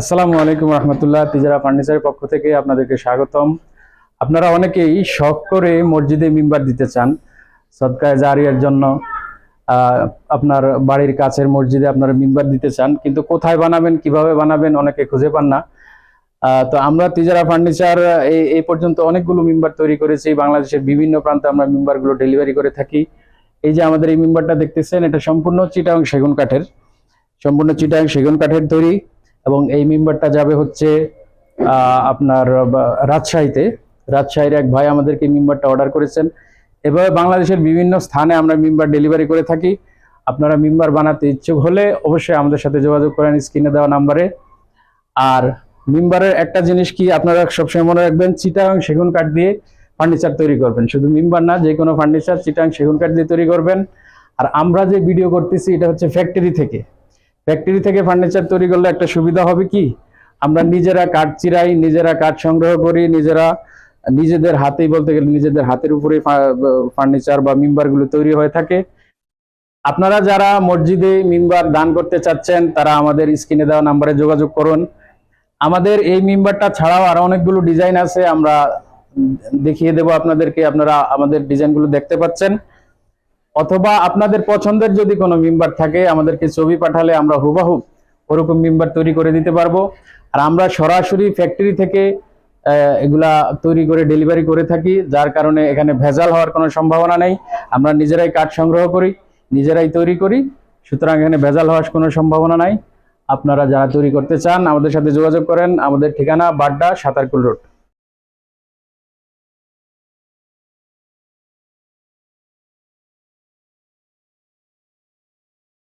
আসসালামু আলাইকুম রহমতুল্লাহ, তিজারা ফার্নিচারের পক্ষ থেকে আপনাদেরকে স্বাগতম। আপনারা অনেকেই শখ করে মসজিদে মিম্বার দিতে চান সদকায় জারিয়ার জন্য আপনার বাড়ির কাছের মসজিদে আপনারা মিম্বার দিতে চান, কিন্তু কোথায় বানাবেন, কীভাবে বানাবেন, অনেকে খুঁজে পান না। তো আমরা তিজারা ফার্নিচার এই পর্যন্ত অনেকগুলো মিম্বার তৈরি করেছি, বাংলাদেশের বিভিন্ন প্রান্তে আমরা মিম্বারগুলো ডেলিভারি করে থাকি। এই যে আমাদের এই মিম্বারটা দেখতেছেন, এটা সম্পূর্ণ চিটাং সেগুন কাঠের, সম্পূর্ণ চিটাং সেগুন কাঠের তৈরি। এবং এই মেম্বারটা যাবে হচ্ছে আপনার রাজশাহীতে। রাজশাহীর এক ভাই আমাদেরকে মেম্বারটা অর্ডার করেছেন। এভাবে বাংলাদেশের বিভিন্ন স্থানে আমরা মেম্বার ডেলিভারি করে থাকি। আপনারা মেম্বার বানাতে ইচ্ছুক হলে অবশ্যই আমাদের সাথে যোগাযোগ করেন স্ক্রিনে দেওয়া নাম্বারে। আর মেম্বারের একটা জিনিস কি, আপনারা সবসময় মনে রাখবেন চিটাং সেগুন কাঠ দিয়ে ফার্নিচার তৈরি করবেন। শুধু মেম্বার না, যে কোনো ফার্নিচার চিটাং সেগুন কাঠ দিয়ে তৈরি করবেন। আর আমরা যে ভিডিও করতেছি, এটা হচ্ছে ফ্যাক্টরি থেকে। ফ্যাক্টরি থেকে ফার্নিচার তৈরি করলে একটা সুবিধা হবে কি? আমরা নিজেরা কাঠ চিরাই, নিজেরা কাঠ সংগ্রহ করি, নিজেরা নিজেদের হাতেই বলতে গেলে নিজেদের হাতের উপরে ফার্নিচার বা মিম্বারগুলো তৈরি হয়ে থাকে। আপনারা যারা মসজিদে মিম্বার দান করতে চাচ্ছেন, তারা আমাদের স্ক্রিনে দেওয়া নাম্বারে যোগাযোগ করুন। আমাদের এই মিম্বারটা ছাড়াও আরও অনেকগুলো ডিজাইন আছে, আমরা দেখিয়ে দেব আপনাদেরকে, আপনারা আমাদের ডিজাইনগুলো দেখতে পাচ্ছেন। অথবা আপনাদের পছন্দের যদি কোনো মেম্বার থাকে, আমাদেরকে ছবি পাঠালে আমরা হুবাহুব ওরকম মেম্বার তৈরি করে দিতে পারব। আর আমরা সরাসরি ফ্যাক্টরি থেকে এগুলা তৈরি করে ডেলিভারি করে থাকি, যার কারণে এখানে ভেজাল হওয়ার কোনো সম্ভাবনা নেই। আমরা নিজেরাই কাঠ সংগ্রহ করি, নিজেরাই তৈরি করি, সুতরাং এখানে ভেজাল হওয়ার কোনো সম্ভাবনা নাই। আপনারা যারা তৈরি করতে চান, আমাদের সাথে যোগাযোগ করেন। আমাদের ঠিকানা বাড্ডা সাতারকুল রোড।